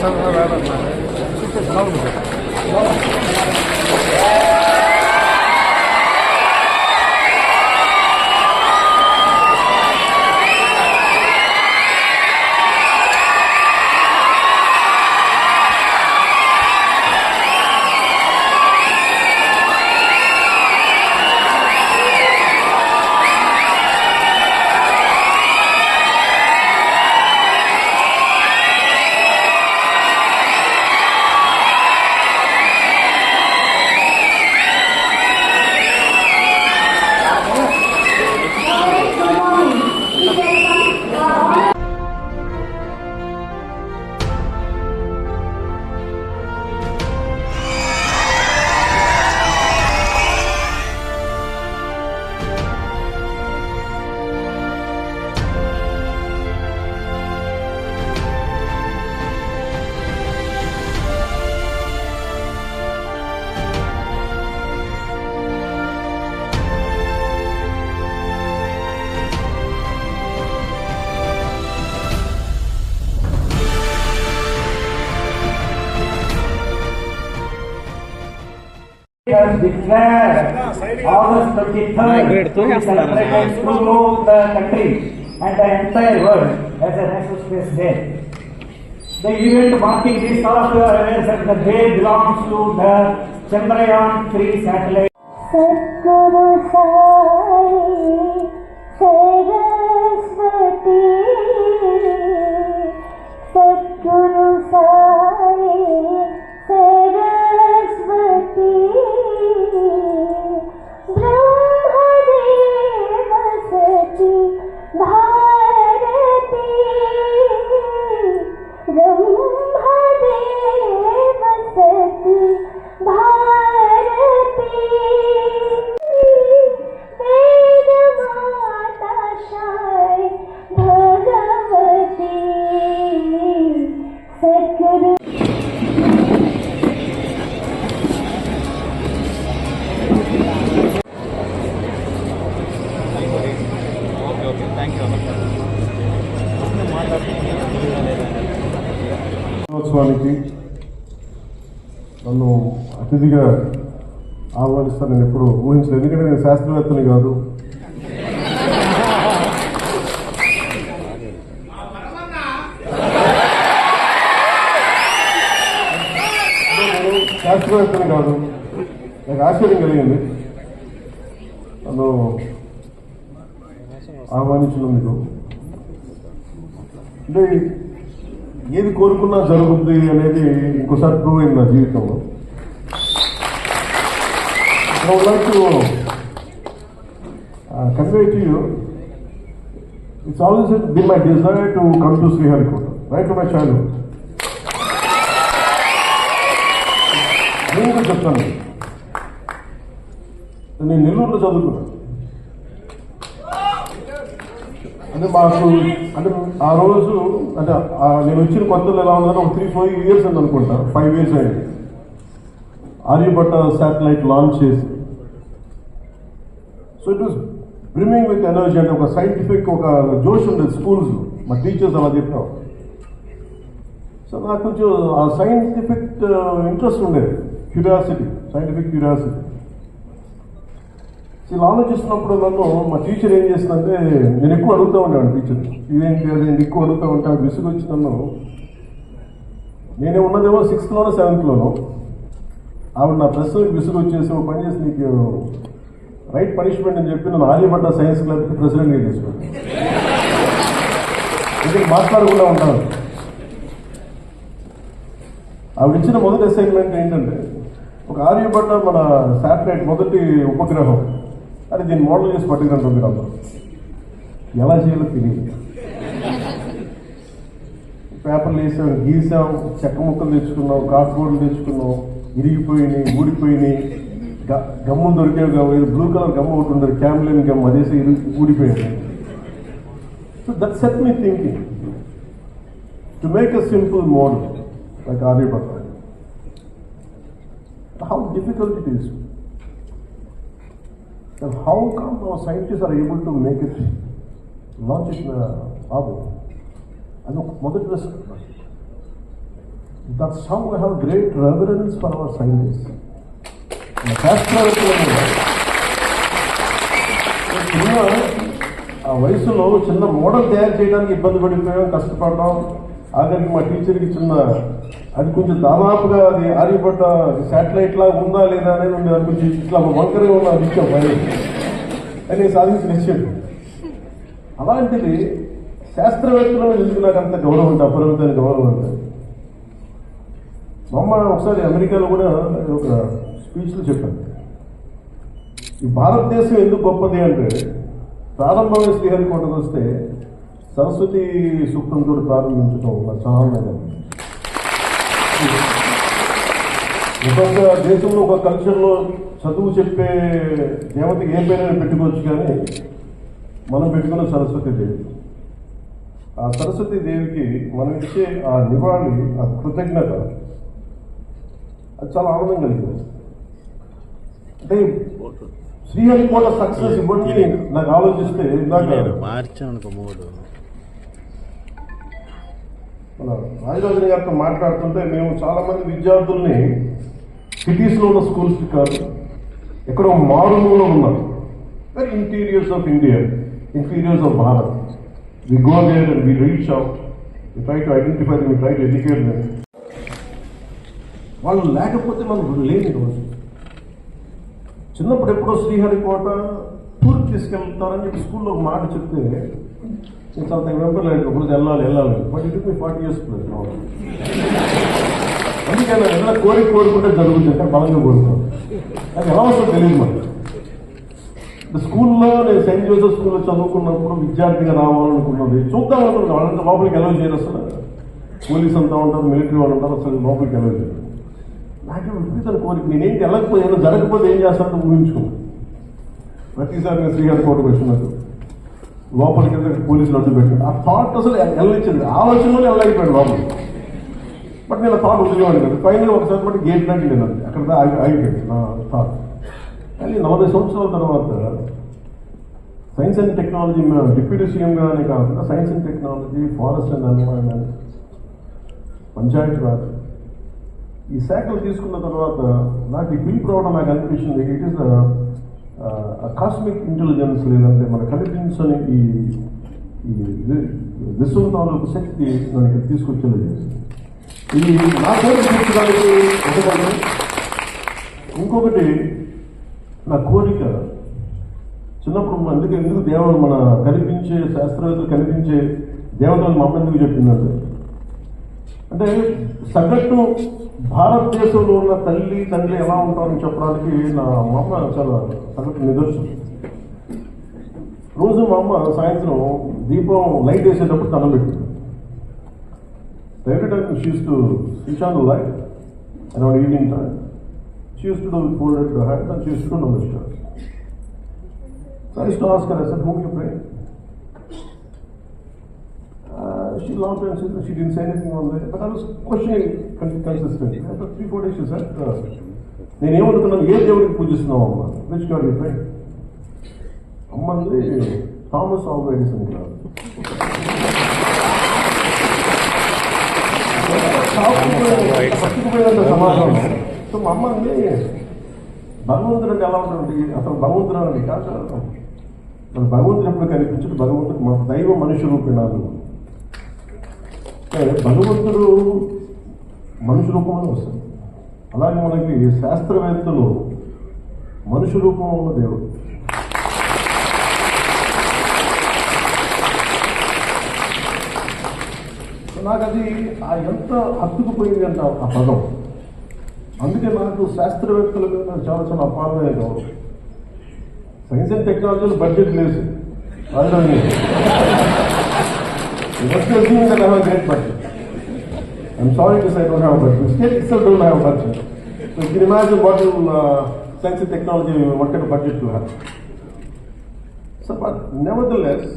Sen beraber. Çıkış kalmayacak. Has declared August 23rd to be celebrated throughout the country and the entire world as a National Space Day. The event marking this all of you are aware that the day belongs to the Chandrayaan 3 satellite. ఆహ్వానిస్తాను నేను ఎప్పుడు ఊహించలేదు. ఎందుకంటే నేను శాస్త్రవేత్తని కాదు. శాస్త్రవేత్తని కాదు. నాకు ఆశ్చర్యం కలిగింది. నన్ను ఆహ్వానించినందుకు అంటే ఏది కోరుకున్నా జరుగుతుంది అనేది ఇంకోసారి ప్రూవ్ అయింది నా జీవితంలో. I would like to uh, convey to you, it's always been my desire to come to Sriharikota, right from my childhood. నేను చెప్తాను నేను నెల్లూరులో చదువుకున్నాను అంటే మాకు అంటే ఆ రోజు అంటే నేను వచ్చిన కొత్తలో ఎలా ఉందంటే ఒక త్రీ ఫోర్ ఇయర్స్ అని అనుకుంటా ఫైవ్ ఇయర్స్ అయింది ఆర్యభట్ట శాటిలైట్ లాంచ్ చేసి so it was brimming with energy అంటే ఒక సైంటిఫిక్ ఒక జోష్ ఉండేది స్కూల్స్ మా టీచర్స్ అలా చెప్పాం సో నాకు కొంచెం ఆ సైంటిఫిక్ ఇంట్రెస్ట్ uh, ఉండేది. క్యూరియాసిటీ సైంటిఫిక్ క్యూరియాసిటీ ఇలా ఆలోచిస్తున్నప్పుడు నన్ను మా టీచర్ ఏం చేసిందంటే నేను ఎక్కువ అడుగుతూ ఉంటాను టీచర్ ఇదేంటి అదేంటి ఎక్కువ అడుగుతూ ఉంటాను విసుగు వచ్చి నన్ను నేనే ఉన్నదేమో సిక్స్త్లోనో సెవెంత్లోనో ఆవిడ నా ప్రశ్నలకు విసుగు వచ్చేసి ఒక పని చేసి నీకు రైట్ పనిష్మెంట్ అని చెప్పి నన్ను ఆర్యపడ్డ సైన్స్ క్లబ్కి ప్రెసిడెంట్గా తీసుకున్నాను. ఇది మాట్లాడకుండా ఉంటాను? ఆవిడ ఇచ్చిన మొదటి అసైన్మెంట్ ఏంటంటే ఒక ఆర్యపడ్డ మన శాటిలైట్ మొదటి ఉపగ్రహం. అది దీన్ని మోడల్ చేసి పట్టుకురంటాం మీరు అందరూ. ఎలా చేయాలో తెలియదు. పేపర్లు వేసాం గీసాం చెక్క ముక్కలు తెచ్చుకున్నాం కార్డ్బోర్డులు తెచ్చుకున్నాం. ఇరిగిపోయినాయి ఊడిపోయినాయి. గ- గమ్ములు దొరికేవి కావు ఏదో బ్లూ కలర్ గమ్ ఒకటి ఉండదు క్యామ్లిన్ గమ్ అదేసి ఇరిగి ఊడిపోయింది so that set me thinking to make a simple model like Aryabhatta how difficult it is. And how come our scientists are able to make it, launch it in a orbit? అది ఒక మొదటి ప్రశ్న That's how we have great reverence for our scientists. చిన్న ఆ వయసులో చిన్న model తయారు చేయడానికి ఇబ్బంది పడిపోయాం కష్టపడడం. ఆఖరికి మా టీచర్కి చిన్న అది కొంచెం దాదాపుగా అది ఆర్యపడ్డ శాటిలైట్ లాగా ఉందా లేదా అనేది ఉంది అది కొంచెం ఇట్లా వంకరే ఉన్న విషయం పని అని సాధించిన విషయం. అలాంటిది శాస్త్రవేత్తలను మీద ఎందుకు నాకు అంత గౌరవం అంటే అపరిమితమైన గౌరవం అంటే? మా అమ్మ ఒకసారి అమెరికాలో కూడా ఒక స్పీచ్లు చెప్పాను. ఈ భారతదేశం ఎందుకు గొప్పది అంటే ప్రారంభమైన శ్రీహరికోటకు వస్తే సరస్వతి సూక్తంతో ప్రారంభించడం నాకు చాలా ఒక్కొక్క దేశంలో ఒక కల్చర్లో చదువు చెప్పే దేవతకి ఏ పేరైనా పెట్టుకోవచ్చు కానీ మనం పెట్టుకున్న సరస్వతి దేవి. ఆ సరస్వతి దేవికి మనం ఇచ్చే ఆ నివాళి ఆ కృతజ్ఞత అది చాలా ఆనందం కలిగింది. అంటే శ్రీహరికోట సక్సెస్ ఇవ్వండి. నాకు ఆలోచిస్తే మూడు. మన రాజరాజు గారితో మాట్లాడుతుంటే మేము చాలా మంది విద్యార్థుల్ని సిటీస్లో ఉన్న స్కూల్స్కి కాదు ఎక్కడో మారుమూలో ఉన్నారు. Very interiors of India interiors of Bharat we go there and we reach out we try to identify we try to educate వాళ్ళు లేకపోతే మనం లేని రోజు. చిన్నప్పుడు ఎప్పుడో శ్రీహరికోట టూర్ తీసుకెళ్తారని చెప్పి స్కూల్లో ఒక మాట చెప్తే నేను చాలా మెంబర్ ఇప్పుడు వెళ్ళాలి వెళ్ళాలి. బట్ ఇటు మీ ఫార్టీ ఇయర్స్ అందుకే నేను కోరిక కోరుకుంటే జరుగుతుంది అంటే బలంగా కోరుతాను. అది ఎలా వస్తుందో తెలియదు మనకి స్కూల్లో నేను సెయింట్ జోసెఫ్ స్కూల్లో చదువుకున్నప్పుడు విద్యార్థిగా రావాలనుకున్నది చూద్దాం అనుకున్నాను. వాళ్ళంతా లోపలికి ఎలా చేయరు అసలు. పోలీస్ అంతా ఉంటారు మిలిటరీ వాళ్ళు ఉంటారు అసలు లోపలికి ఎలా చేయరు. నాకు విడిపించాలి కోరిక నేనేం వెళ్ళకపోయాను జరగకపోతే ఏం చేస్తానో ఊహించుకున్నాను ప్రతిసారి నేను శ్రీగారి కోర్టుకు వచ్చినట్టు లోపలికి వెళ్తే పోలీసులు అడ్డు పెట్టాడు ఆ థాట్ అసలు వెళ్ళించింది ఆలోచనలోనే వెళ్ళైపోయాడు లోపలికి బట్ నేను థాట్ వదిలేవాడిని కదా. ఫైనల్ ఒకసారి బట్టి గేట్ దాటి నేను అక్కడ. దా- ఆగిపోయింది నా థాట్ కానీ నలభై సంవత్సరాల తర్వాత సైన్స్ అండ్ టెక్నాలజీ డిప్యూటీ సీఎంగానే కాకుండా science and technology forest and environment Panchayati Raj ఈ శాఖలు తీసుకున్న తర్వాత నాకు ఈ పిలుపు రావడం నాకు అనిపించింది. ఇట్ ఈస్ కాస్మిక్ ఇంటెలిజెన్స్ లేదంటే మన కనిపించని ఈ ఈ విశ్వం తాలూకు శక్తి నన్ను ఇక్కడ తీసుకొచ్చేలా చేసింది. ఇది నా కోరిక తీర్చడానికి ఒకటి ఇంకొకటి నా కోరిక చిన్నప్పుడు అందుకే ఎందుకు దేవతలు మన కనిపించే శాస్త్రవేత్తలు కనిపించే దేవతలు మా అమ్మ ఎందుకు చెప్పిందంటే అంటే సగటు భారతదేశంలో ఉన్న తల్లి తండ్రి ఎలా ఉంటారని చెప్పడానికి నా మా అమ్మ చాలా సగటు నిదర్శనం. రోజు మా అమ్మ సాయంత్రం దీపం లైట్ వేసేటప్పుడు తనం పెట్టింది every time she's to switch on light around evening time she's to do folded hand and she's to namaskar So I used to ask she laughed and said that she didn't say anything on that. But I was questioning con- consistently. After three, four days she said, uh, నేను ఏమనుకున్నాను ఏ దేవుడికి పూజిస్తున్నావు అమ్మ which God you pray అమ్మంది Thomas Alva Edison గారు పట్టుకుపోయినంత సమాధానం so మా అమ్మంది భగవంతుడు అంటే ఎలా ఉంటుంది అసలు భగవంతుడు అని కాదు మన భగవంతుడు ఎప్పుడు కనిపించడు భగవంతుడు మన దైవ మనుష్య రూపిణాలు అంటే భగవంతుడు మనుషు రూపంలో వస్తుంది అలాగే మనకి శాస్త్రవేత్తలు మనుషు రూపంలో ఉన్న దేవుడు నాకు అది ఆ ఎంత హత్తుకుపోయింది అంట ఆ పదం. అందుకే నాకు శాస్త్రవేత్తల మీద చాలా చాలా అపారమైన కావచ్చు. సైన్స్ అండ్ టెక్నాలజీలో బడ్జెట్ లేదు. రాజధాని great budget I'm sorry to say don't have budget state itself don't have budget so you can imagine what you science and technology what kind budget to have so but nevertheless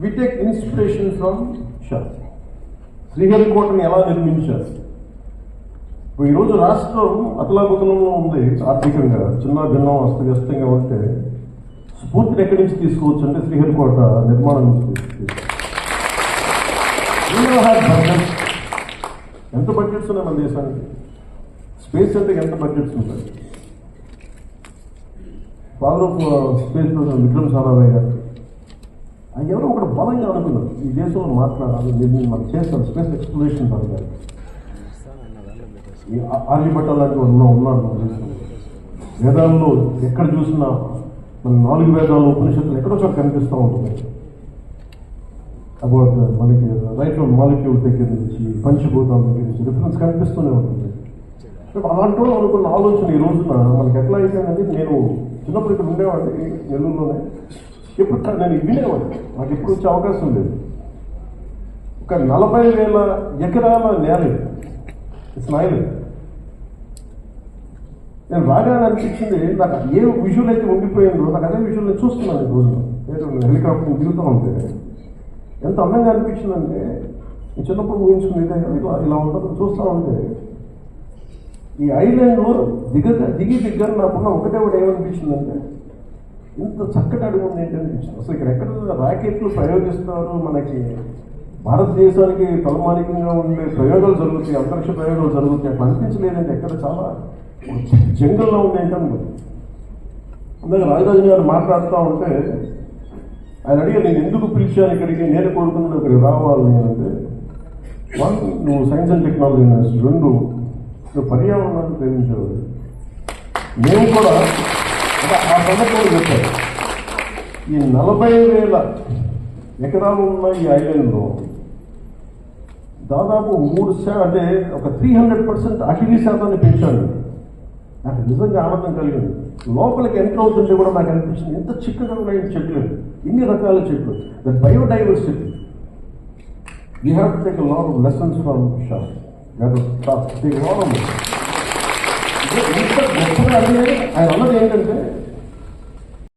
we take inspiration from Shah శ్రీహరికోటని ఎలా నిర్మించారు ఇప్పుడు ఈరోజు రాష్ట్రం అతలాకుతలంలో ఉంది. ఆర్థికంగా. చిన్న భిన్నం అస్తవ్యస్తంగా ఉంటే స్ఫూర్తిని ఎక్కడి నుంచి తీసుకోవచ్చు అంటే శ్రీహరికోట నిర్మాణం నుంచి ఎంత బడ్జెట్స్ ఉన్నాయి మన దేశానికి? స్పేస్ అంటే ఎంత బడ్జెట్స్ ఉంటాయి father of space Vikram Sarabhai garu. ఆయన ఎవరో ఒకటి బలంగా అనుకున్నారు. ఈ దేశంలో మాట్లాడాలి నేను మనం చేస్తాం స్పేస్ ఎక్స్ప్లోరేషన్ పరంగా ఈ ఆర్యభట్ట లాంటి ఉన్నా ఉన్నారు మన దేశంలో వేదాల్లో ఎక్కడ చూసినా మన నాలుగు వేదాలు ఉపనిషత్తులు ఎక్కడో చోట కనిపిస్తూ ఉంటుంది అబౌట్ మనకి రైట్ మాలిక్యూల్ దగ్గర నుంచి పంచభూతాల దగ్గర నుంచి డిఫరెన్స్ కనిపిస్తూనే ఉంటుంది. అలాంటి వాళ్ళు అనుకున్న ఆలోచన ఈ రోజున మనకి ఎట్లా అయిపోయిందంటే నేను చిన్నప్పుడు ఇక్కడ ఉండేవాడిని నెల్లూరులోనే. ఎప్పుడు నేను వినేవాడిని. నాకు ఎప్పుడు వచ్చే అవకాశం లేదు. ఒక నలభై వేల ఎకరాల నేల ఇట్స్ నాయలు నేను రాగానే అనిపించింది నాకు ఏ విజువల్ అయితే ఉండిపోయిందో నాకు అదే విజువల్ నేను చూస్తున్నాను ఈ రోజున. హెలికాప్టర్ దిగుతూ ఉంటే. ఎంత అందంగా అనిపించిందంటే చిన్నప్పుడు ఊహించుకుని ఇదే ఇలా ఇలా ఉంటుంది చూస్తూ ఉంటే. ఈ ఐలాండ్లో దిగ దిగి దగ్గర నాకున్న ఒకటే ఒకటి ఏమనిపించిందంటే ఇంత చక్కటి అడుగు ఉంది ఏంటి అనిపించింది. అసలు ఇక్కడ ఎక్కడ రాకెట్లు ప్రయోగిస్తారు? మనకి భారతదేశానికి తలమానికంగా ఉండే ప్రయోగాలు జరుగుతాయి అంతరిక్ష ప్రయోగాలు జరుగుతాయి అట్లా అనిపించలేదంటే ఎక్కడ చాలా జంగల్లో ఉంది ఏంటంటే అందుకే రాజరాజు గారు మాట్లాడుతూ ఉంటే ఆయన అడిగి నేను ఎందుకు పిలిచాను ఇక్కడికి? నేను కోరుకున్నాను ఇక్కడికి రావాలి అంటే వన్ నువ్వు సైన్స్ అండ్ టెక్నాలజీ యూనివర్సిటీ రెండు నువ్వు పర్యావరణాన్ని ప్రేమించేవాడు మేము కూడా అంటే ఆ సందర్భంలో చెప్పారు ఈ నలభై వేల ఎకరాలు ఉన్న ఈ ఐలాండ్లో దాదాపు మూడు శాతం అంటే ఒక త్రీ హండ్రెడ్ పర్సెంట్ అటవీ శాతాన్ని పెంచాను. నాకు నిజంగా ఆనందం కలిగింది. లోపలికి ఎంటర్ అవుతుంటే కూడా నాకు అనిపించింది ఎంత చిక్కగా ఉన్నాయి చెట్లు. ఇన్ని రకాల చెట్లు. The biodiversity you have to take lot of lessons from shop take lot of ఇంత గొప్పగా అనేది ఆయన అన్నది ఏంటంటే